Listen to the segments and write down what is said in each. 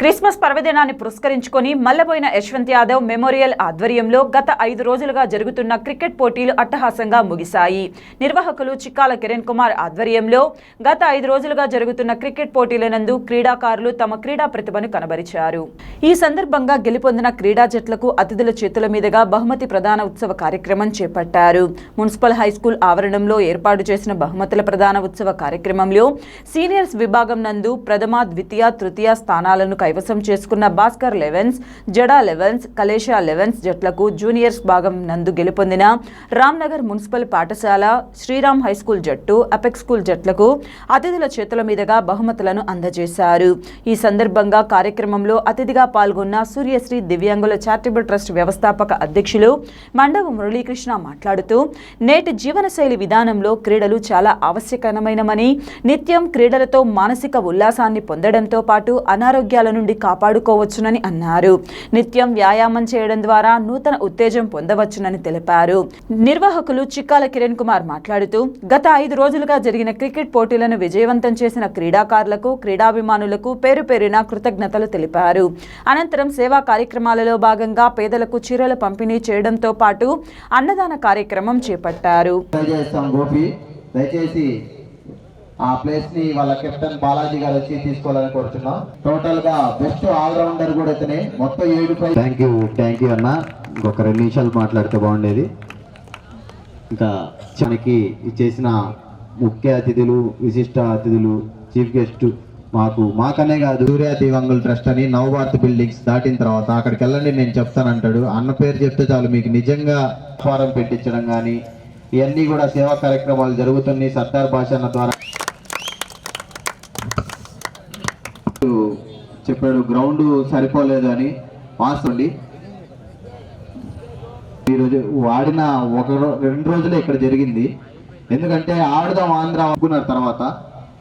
Christmas పర్వదినాన్ని పురస్కరించుకొని మల్లబోయిన Yashwant Yadav memorial ఆధ్వర్యంలో గత ఐదు రోజులుగా జరుగుతున్న క్రికెట్ పోటీలు అట్టహాసంగా ముగిశాయి. నిర్వాహకులు చిక్కాల కిరణ్ కుమార్ ఆధ్వర్యంలో గత ఐదు రోజులుగా జరుగుతున్న క్రికెట్ పోటీలనందు క్రీడాకారులు తమ క్రీడా ప్రతిభను కనబరిచారు. ఈ సందర్భంగా గెలుపొందిన క్రీడా జట్లకు అతిథుల చేతుల మీదుగా బహుమతి ప్రదాన ఉత్సవ కార్యక్రమం చేపట్టారు. మున్సిపల్ హైస్కూల్ ఆవరణంలో ఏర్పాటు చేసిన బహుమతుల ప్రదాన ఉత్సవ కార్యక్రమంలో సీనియర్స్ విభాగం నందు ప్రథమ ద్వితీయ తృతీయ స్థానాలను కైవసం చేసుకున్న Bhaskar elevens Jada elevens Kalesha elevens జట్లకు juniors భాగం నందు గెలుపొందిన రామ్నగర్ మున్సిపల్ పాఠశాల శ్రీరామ్ హైస్కూల్ జట్టు అపెక్స్ స్కూల్ జట్లకు అతిథుల చేతుల మీదుగా బహుమతులను అందజేశారు. ఈ సందర్భంగా కార్యక్రమంలో అతిథిగా పాల్గొన్న సూర్యశ్రీ దివ్యాంగుల చారిటబుల్ ట్రస్ట్ వ్యవస్థాపక అధ్యక్షులు మండవ మురళీకృష్ణ మాట్లాడుతూ నేటి జీవనశైలి విధానంలో క్రీడలు చాలా ఆవశ్యకమైనమని నిత్యం క్రీడలతో మానసిక ఉల్లాసాన్ని పొందడంతో పాటు అనారోగ్యాలను నుండి కాపాడుకోవచ్చునని అన్నారు. నిత్యం వ్యాయామం చేయడం ద్వారా నూతన ఉత్తేజం పొందవచ్చునని తెలిపారు. నిర్వాహకులు చిక్కాల కిరణ్ కుమార్ మాట్లాడుతూ గత ఐదు రోజులుగా జరిగిన క్రికెట్ పోటీలను విజయవంతం చేసిన క్రీడాకారులకు క్రీడాభిమానులకు పేరు పేరున కృతజ్ఞతలు తెలిపారు. అనంతరం సేవా కార్యక్రమాలలో భాగంగా పేదలకు చీరలు పంపిణీ చేయడంతో పాటు అన్నదాన కార్యక్రమం చేపట్టారు. దయచేసి ఆ ప్లేస్ని వాళ్ళ కెప్టెన్ బాలాజీ గారు వచ్చి తీసుకోవాలని కోరుతున్నాం టోటల్గా బెస్ట్ ఆల్రౌండర్ కూడా ఇతనే. మొత్తం ఏడు థ్యాంక్ యూ థ్యాంక్ యూ అన్న. ఇంకొక రెండు నిమిషాలు మాట్లాడితే బాగుండేది. ఇంకా మనకి చేసిన ముఖ్య అతిథులు విశిష్ట అతిథులు చీఫ్ గెస్ట్ మాకు మాకనే కాదు సూర్య దివంగుల్ ట్రస్ట్ అని నవభారత్ బిల్డింగ్స్ దాటిన తర్వాత అక్కడికి వెళ్ళండి నేను చెప్తానంటాడు. అన్న పేరు చెప్తే చాలు మీకు నిజంగా ఫారం పెట్టించడం కానీ ఇవన్నీ కూడా సేవా కార్యక్రమాలు జరుగుతున్నాయి సర్దార్ భాషన్న ద్వారా. చెప్పాడు గ్రౌండ్ సరిపోలేదు అని వాస్తవండి ఈరోజు వాడిన ఒక రెండు రోజులే ఇక్కడ జరిగింది. ఎందుకంటే ఆడదాం ఆంధ్ర అనుకున్నారు తర్వాత.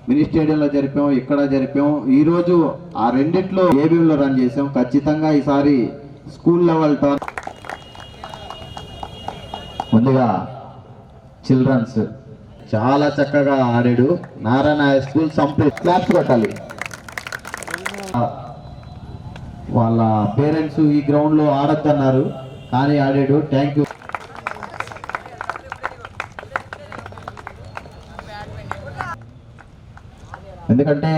మినీ స్టేడియంలో జరిపాం ఇక్కడ జరిపాం ఈ రోజు ఆ రెండిట్లో ఏబీఎంలో రన్ చేసాం ఖచ్చితంగా ఈసారి స్కూల్ లెవెల్ టోర్ ముందుగా చిల్డ్రన్స్ చాలా చక్కగా ఆడాడు. నారాయణ స్కూల్ సంప్లీట్ క్లాప్స్ కొట్టాలి ఆ, వాళ్ళ పేరెంట్స్ ఈ గ్రౌండ్లో ఆడొద్దన్నారు. కానీ ఆడాడు. థ్యాంక్ యూ ఎందుకంటే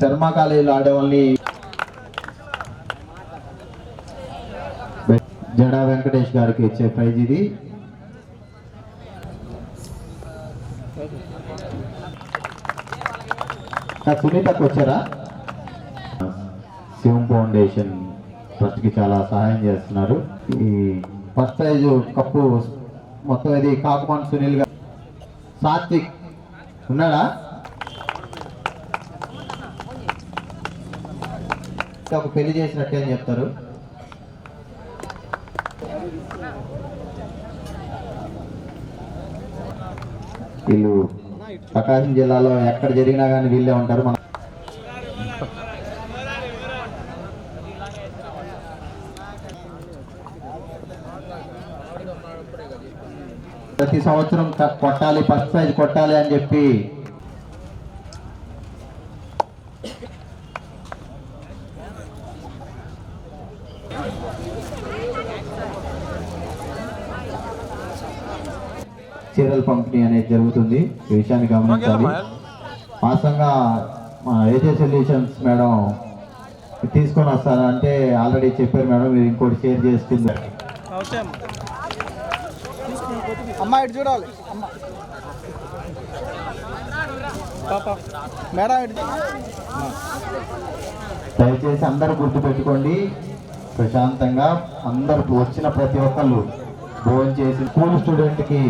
శర్మ కాలేజీలో ఆడేవాళ్ళని జడా వెంకటేష్ గారికి ఇచ్చే ప్రైజ్ ఇది. సునీతకు వచ్చారా? శివం ఫౌండేషన్ ట్రస్ట్కి చాలా సహాయం చేస్తున్నారు. ఈ ఫస్ట్ ప్రైజ్ కప్పు మొత్తం ఇది కాకుమాన్ సునీల్ గారు సాత్విక్ ఉన్నాడా? ఒక పెళ్ళి చేసినట్టే అని చెప్తారు. వీళ్ళు ప్రకాశం జిల్లాలో ఎక్కడ జరిగినా కానీ వీళ్ళే ఉంటారు. మన ప్రతి సంవత్సరం కొట్టాలి ఫస్ట్ ప్రైజ్ కొట్టాలి అని చెప్పి. చీరల పంపిణీ అనేది జరుగుతుంది. ఈ విషయాన్ని గమనించాలి. వాస్తవంగా మా ఏజే సొల్యూషన్స్ మేడం తీసుకొని వస్తారా అంటే ఆల్రెడీ చెప్పారు మేడం మీరు ఇంకోటి షేర్ చేసుకుంది. అమ్మ ఇటు చూడాలి. అమ్మ. పాప. మేడం ఇటు దయచేసి అందరూ గుర్తుపెట్టుకోండి ప్రశాంతంగా అందరు వచ్చిన ప్రతి ఒక్కళ్ళు భోజనం చేసి స్కూల్ స్టూడెంట్కి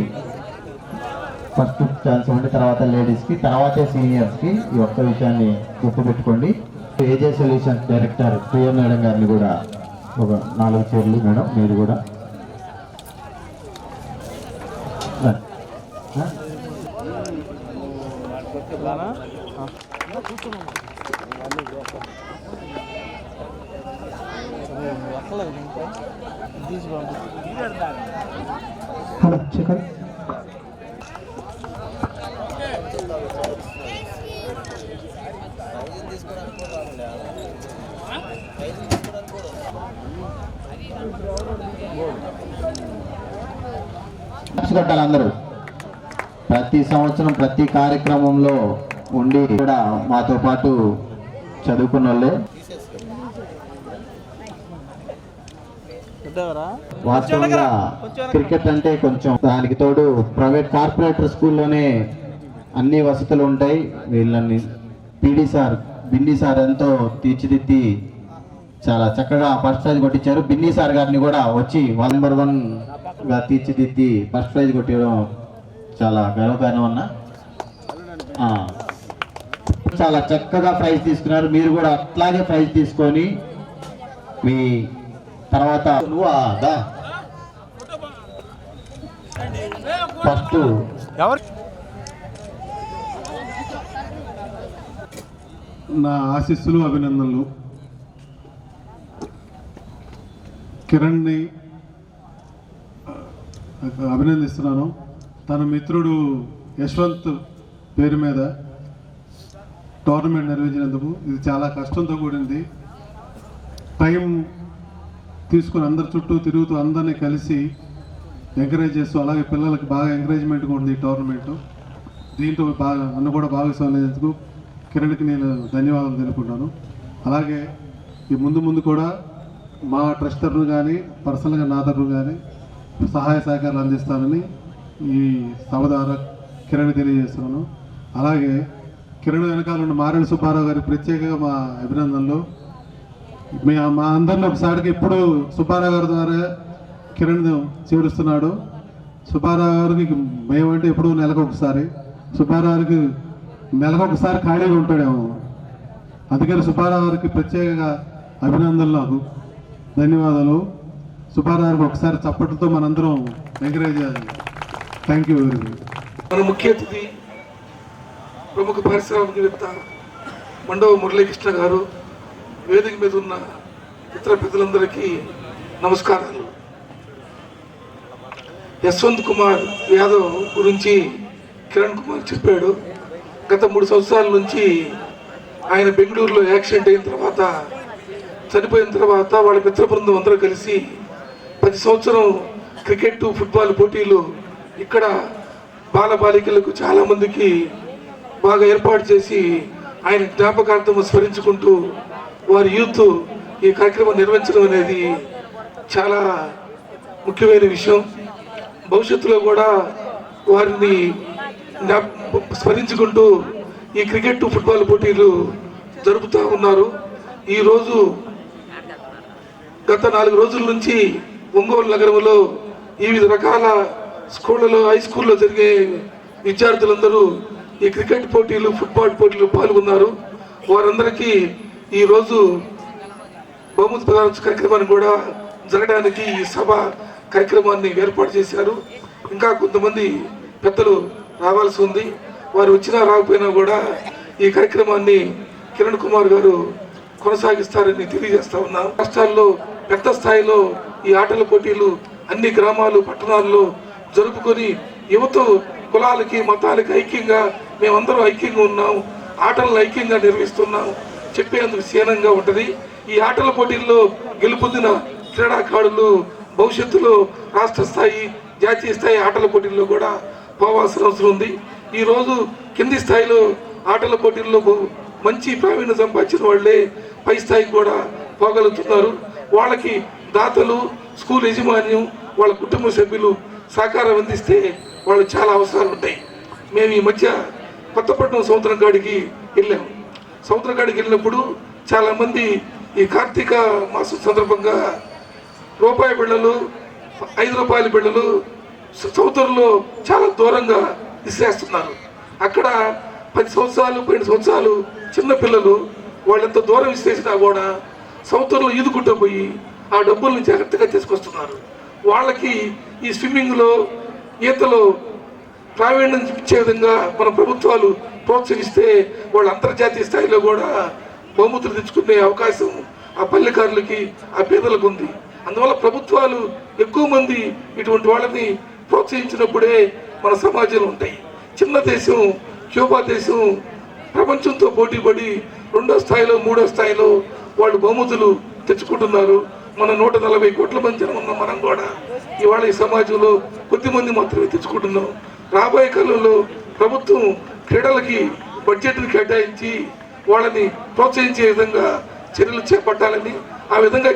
ఫస్ట్ ఛాన్స్ ఉండి తర్వాత లేడీస్కి తర్వాతే సీనియర్స్కి ఈ ఒక్క విషయాన్ని గుర్తుపెట్టుకోండి. AJ solutions director Priya madam garu కూడా ఒక నాలుగు చీరలు మేడం మీరు కూడా రండి. ఆ? హలో చికెన్ క్లాప్స్ కొట్టాలి అందరూ. ప్రతి సంవత్సరం ప్రతి కార్యక్రమంలో ఉండి కూడా మాతో పాటు చదువుకున్న వాళ్ళే వాస్తవంగా క్రికెట్ అంటే కొంచెం దానికి తోడు ప్రైవేట్ కార్పొరేటర్ స్కూల్లోనే అన్ని వసతులు ఉంటాయి. వీళ్ళని పీడి సార్ బిన్ని సార్ ఎంతో తీర్చిదిద్ది చాలా చక్కగా ఫస్ట్ ప్రైజ్ కొట్టించారు. బిన్ని సార్ గారిని కూడా వచ్చి వన్ నెంబర్ వన్గా తీర్చిదిద్ది ఫస్ట్ ప్రైజ్ కొట్టడం చాలా గర్వకారణం అన్న. ఆ. చాలా చక్కగా ప్రైజ్ తీసుకున్నారు. మీరు కూడా అట్లాగే ప్రైజ్ తీసుకొని మీ తర్వాత ఫస్ట్ ఎవరు? నా ఆశీస్సులు అభినందనలు. కిరణ్ని అభినందిస్తున్నాను. తన మిత్రుడు యశ్వంత్ పేరు మీద టోర్నమెంట్ నిర్వహించినందుకు ఇది చాలా కష్టంతో కూడింది. టైం తీసుకుని అందరి చుట్టూ తిరుగుతూ అందరినీ కలిసి ఎంకరేజ్ చేస్తూ అలాగే పిల్లలకి బాగా ఎంకరేజ్మెంట్గా ఉంది ఈ టోర్నమెంట్. దీంట్లో బాగా నన్ను కూడా భాగస్వామ్యందుకు కిరణ్కి నేను ధన్యవాదాలు తెలుపుకుంటాను అలాగే ఈ ముందు ముందు కూడా మా ట్రస్ట్ తరఫున కానీ పర్సనల్గా నా తరఫున కానీ సహాయ సహకారాలు అందిస్తానని ఈ సభ ద్వారా కిరణ్ తెలియజేస్తున్నాను. అలాగే కిరణ్ వెనకాల ఉన్న మారేడు సుబ్బారావు గారి ప్రత్యేకంగా మా అభినందనలు. మీ మా అందరిని ఒకసారికి ఇప్పుడు సుబ్బారావు గారి ద్వారా కిరణ్ చేరుస్తున్నాడు. సుబ్బారావు గారికి మేమంటే ఎప్పుడు నెలకు ఒకసారి. సుబ్బారావు గారికి నెలకు ఒకసారి ఖాళీగా ఉంటాడేమో. అందుకని సుబ్బారావు గారికి ప్రత్యేకంగా అభినందనలు నాకు. ధన్యవాదాలు. సుబ్బారావు ఒకసారి చప్పట్లతో మనందరం ఎంకరేజ్ చేయాలి థ్యాంక్ యూ వెరీ మచ్ మన ముఖ్య అతిథి ప్రముఖ పారిశ్రామికవేత్త మండవ మురళీకృష్ణ గారు వేదిక మీద ఉన్న ఇతర పెద్దలందరికీ నమస్కారాలు. యశ్వంత్ కుమార్ యాదవ్ గురించి కిరణ్ కుమార్ చెప్పాడు. గత మూడు సంవత్సరాల నుంచి ఆయన బెంగళూరులో యాక్సిడెంట్ అయిన తర్వాత చనిపోయిన తర్వాత వాళ్ళ మిత్ర బృందం అందరూ కలిసి ప్రతి సంవత్సరం క్రికెట్ ఫుట్బాల్ పోటీలు ఇక్కడ బాలబాలికలకు చాలామందికి బాగా ఏర్పాటు చేసి ఆయన జ్ఞాపకార్థం స్మరించుకుంటూ వారి యూత్ ఈ కార్యక్రమం నిర్వహించడం అనేది చాలా ముఖ్యమైన విషయం. భవిష్యత్తులో కూడా వారిని జ్ఞాప- స్మరించుకుంటూ ఈ క్రికెట్ ఫుట్బాల్ పోటీలు జరుపుతూ ఉన్నారు. ఈరోజు గత నాలుగు రోజుల నుంచి ఒంగోలు నగరంలో వివిధ రకాల స్కూళ్ళలో హై స్కూల్లో జరిగే విద్యార్థులందరూ ఈ క్రికెట్ పోటీలు ఫుట్బాల్ పోటీలు పాల్గొన్నారు. వారందరికీ ఈరోజు బహుమతి ప్రధాన కార్యక్రమాన్ని కూడా జరగడానికి ఈ సభ కార్యక్రమాన్ని ఏర్పాటు చేశారు. ఇంకా కొంతమంది పెద్దలు రావాల్సి ఉంది. వారు వచ్చినా రాకపోయినా కూడా ఈ కార్యక్రమాన్ని కిరణ్ కుమార్ గారు కొనసాగిస్తారని తెలియజేస్తా ఉన్నాం. రాష్ట్రాల్లో పెద్ద స్థాయిలో ఈ ఆటల పోటీలు అన్ని గ్రామాలు పట్టణాల్లో జరుపుకొని యువత కులాలకి మతాలకి ఐక్యంగా మేమందరం ఐక్యంగా ఉన్నాం ఆటలను ఐక్యంగా నిర్వహిస్తున్నాం చెప్పేందుకు సీనంగా ఉంటుంది. ఈ ఆటల పోటీల్లో గెలుపొందిన క్రీడాకారులు భవిష్యత్తులో రాష్ట్ర స్థాయి జాతీయ స్థాయి ఆటల పోటీల్లో కూడా పోవాల్సిన అవసరం ఉంది. ఈరోజు కింది స్థాయిలో ఆటల పోటీల్లో మంచి ప్రావీణ్యం సంపాదించిన వాళ్ళే పై స్థాయికి కూడా పోగలుగుతున్నారు. వాళ్ళకి దాతలు స్కూల్ యజమాన్యం వాళ్ళ కుటుంబ సభ్యులు సహకారం అందిస్తే వాళ్ళు చాలా అవసరాలు ఉంటాయి. మేము ఈ మధ్య కొత్తపట్నం సముద్రం కాడికి వెళ్ళాము సముద్రం కాడికి వెళ్ళినప్పుడు చాలామంది ఈ కార్తీక మాసం సందర్భంగా రూపాయి బిళ్ళలు ఐదు రూపాయల బిళ్ళలు సముద్రంలో చాలా దూరంగా విసిరేస్తున్నారు అక్కడ పది సంవత్సరాలు పన్నెండు సంవత్సరాలు చిన్న పిల్లలు వాళ్ళు ఎంత దూరం విసిరేసినా కూడా సముద్రంలో ఈదుకుంటూ పోయి ఆ డబ్బుల్ని జాగ్రత్తగా తీసుకొస్తున్నారు. వాళ్ళకి ఈ స్విమ్మింగ్లో ఈతలో ప్రావీణ్యం ఇచ్చే విధంగా మన ప్రభుత్వాలు ప్రోత్సహిస్తే వాళ్ళు అంతర్జాతీయ స్థాయిలో కూడా బహుమతులు తెచ్చుకునే అవకాశం ఆ పల్లెకారులకి ఆ పేదలకు ఉంది. అందువల్ల ప్రభుత్వాలు ఎక్కువ మంది ఇటువంటి వాళ్ళని ప్రోత్సహించినప్పుడే మన సమాజంలో ఉంటాయి. చిన్న దేశం క్యూబా దేశం ప్రపంచంతో పోటీపడి రెండో స్థాయిలో మూడో స్థాయిలో వాళ్ళు బహుమతులు తెచ్చుకుంటున్నారు. మన నూట నలభై కోట్ల మంది జనం ఉన్న మనం కూడా ఇవాళ ఈ సమాజంలో కొద్దిమంది మాత్రమే తెచ్చుకుంటున్నాం. రాబోయే కాలంలో ప్రభుత్వం క్రీడలకి బడ్జెట్ని కేటాయించి వాళ్ళని ప్రోత్సహించే విధంగా చర్యలు చేపట్టాలని ఆ విధంగా